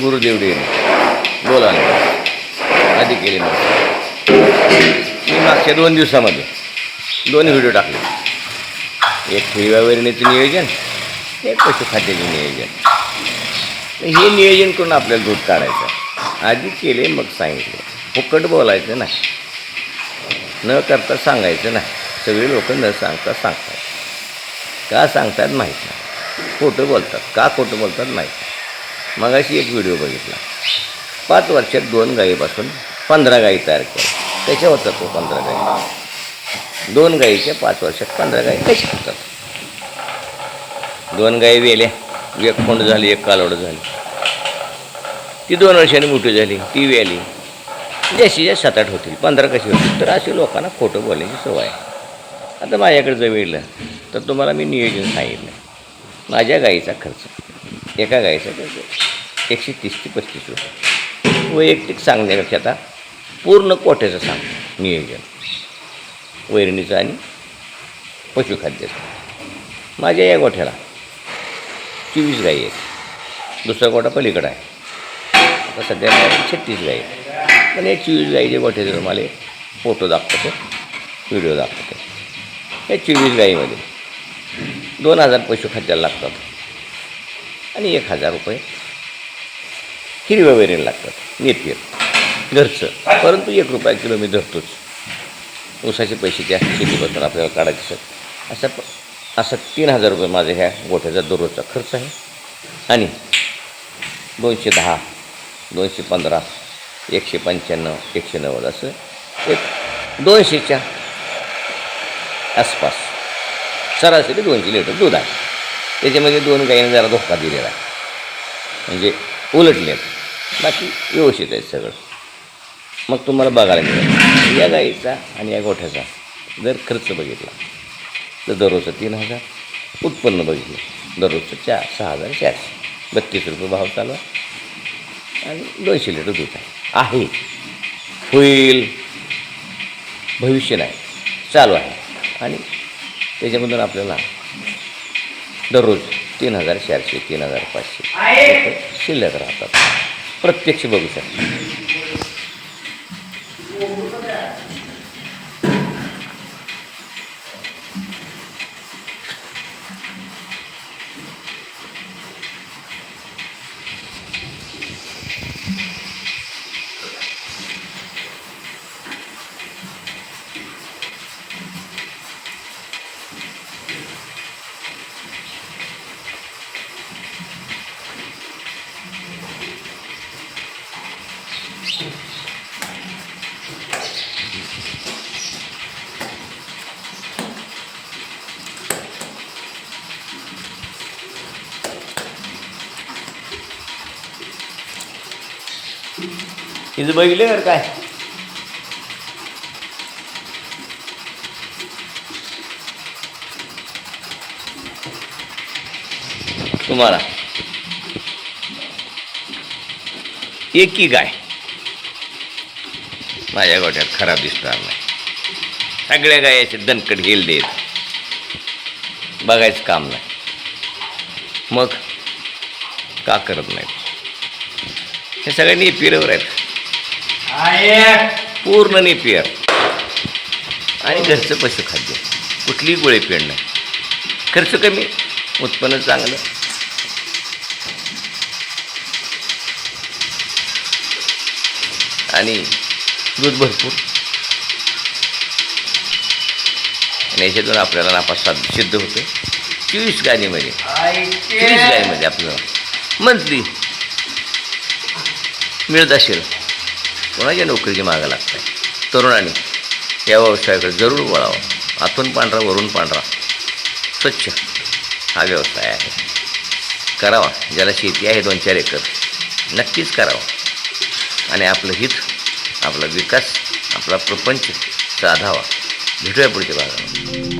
गुरुदेवडीने बोला ना. आधी केली मी मागच्या दोन दिवसामध्ये दोन व्हिडिओ टाकले. एक हिरव्या नियोजन एक पशुखाद्याचं नियोजन. हे नियोजन करून आपल्याला दूध काढायचं. आधी केले मग सांगितले. फुकट बोलायचं नाही. न करता सांगायचं नाही. सगळे लोक न सांगता सांगतात. का सांगतात माहीत नाही. खोटं बोलतात. का खोटं बोलतात माहीत नाही. मगाशी एक व्हिडिओ बघितला. पाच वर्षात दोन गायीपासून पंधरा गायी तयार केल्या. कशा होतात तो पंधरा गायी दोन गायीच्या पाच वर्षात पंधरा गायी कशा होतात? दोन गायी वेल्या. एक कोंड झाली एक कालोड झाली. ती दोन वर्षांनी मोठी झाली ती वेली. जशी जास्त सात आठ होतील पंधरा कशी होतील तर अशी लोकांना खोटं बोलायची सवय आहे. आता माझ्याकडे जमिलं तर तुम्हाला मी नियोजन सांगितलं. माझ्या गाईचा खर्च. एका गाईचा एकशे तीस ते पस्तीस रुपये. वैयक्तिक सांगण्यापेक्षा आता पूर्ण कोट्याचं सांग नियोजन. वैरणीचं आणि पशुखाद्याचं. माझ्या या गोठ्याला चोवीस गाई आहेत. दुसरा गोठा पलीकडं आहे. आता सध्या छत्तीस गाई आहेत. पण या चोवीस गाईच्या गोठ्याचे मला फोटो दाखवतो व्हिडिओ दाखवतो या चोवीस गाईमध्ये दोन हजार पशुखाद्याला लागतात. आणि एक हजार रुपये. हिरव्या वैरण लागतात नेतील घरचं. परंतु एक रुपया किलो मी धरतोच. ऊसाचे पैसे जास्त शेतीबद्दल आपल्याला काढायचे असतात. असं प- असं तीन हजार रुपये माझ्या ह्या गोठ्याचा दररोजचा खर्च आहे. आणि दोनशे दहा दोनशे पंधरा एकशे पंच्याण्णव एकशे नव्वद असं एक दोनशेच्या आसपास. सरासरी दोनशे लिटर दूध आहे. त्याच्यामध्ये दोन गायीने जरा धोका दिलेला आहे. म्हणजे उलटले बाकी व्यवस्थित आहेत सगळं. मग तुम्हाला बघायला मिळेल. या गाईचा आणि या गोठ्याचा जर खर्च बघितला. तर दररोजचं तीन हजार. उत्पन्न बघितलं. दररोजचं चार सहा हजार चारशे. बत्तीस रुपये भाव चालू आहे. आणि दोनशे लिटर दूध आहे. आहे. होईल. भविष्य नाही. चालू आहे. आणि त्याच्यामधून आपल्याला दररोज तीन हजार चारशे तीन हजार पाचशे. शिल्लक राहतात. प्रत्यक्ष बघू शकता. तिचं बघितलं तर काय? तुम्हाला. एकी गाय. माझ्या गोट्यात खराब दिसणार नाही. सगळ्या गायाचे दणकट गेल देत. बघायचं काम नाही. मग का करत नाही हे सगळे नेपियरवर आहेत. पूर्ण नेपियर आणि घरचं पशुखाद्य कुठलीही गोळे पेंड नाही. खर्च कमी उत्पन्न चांगलं. आणि दूध भरपूर. आणि याच्यातून आपल्याला नापास साध सिद्ध होतं चोवीस गाडीमध्ये चोवीस गाडीमध्ये आपल्याला. मंथली. मिळत असेल कोणाच्या नोकरीची मागं लागत? आहे तरुणाने या व्यवसायाकडे जरूर वळावं. आतून पांढरा वरून पांढरा स्वच्छ हा व्यवसाय आहे. करावा. ज्याला शेती आहे दोन चार एकर नक्कीच करावा. आणि आपलं हित आपला विकास आपला प्रपंच साधावा. भेटूया पुढच्या भागामध्ये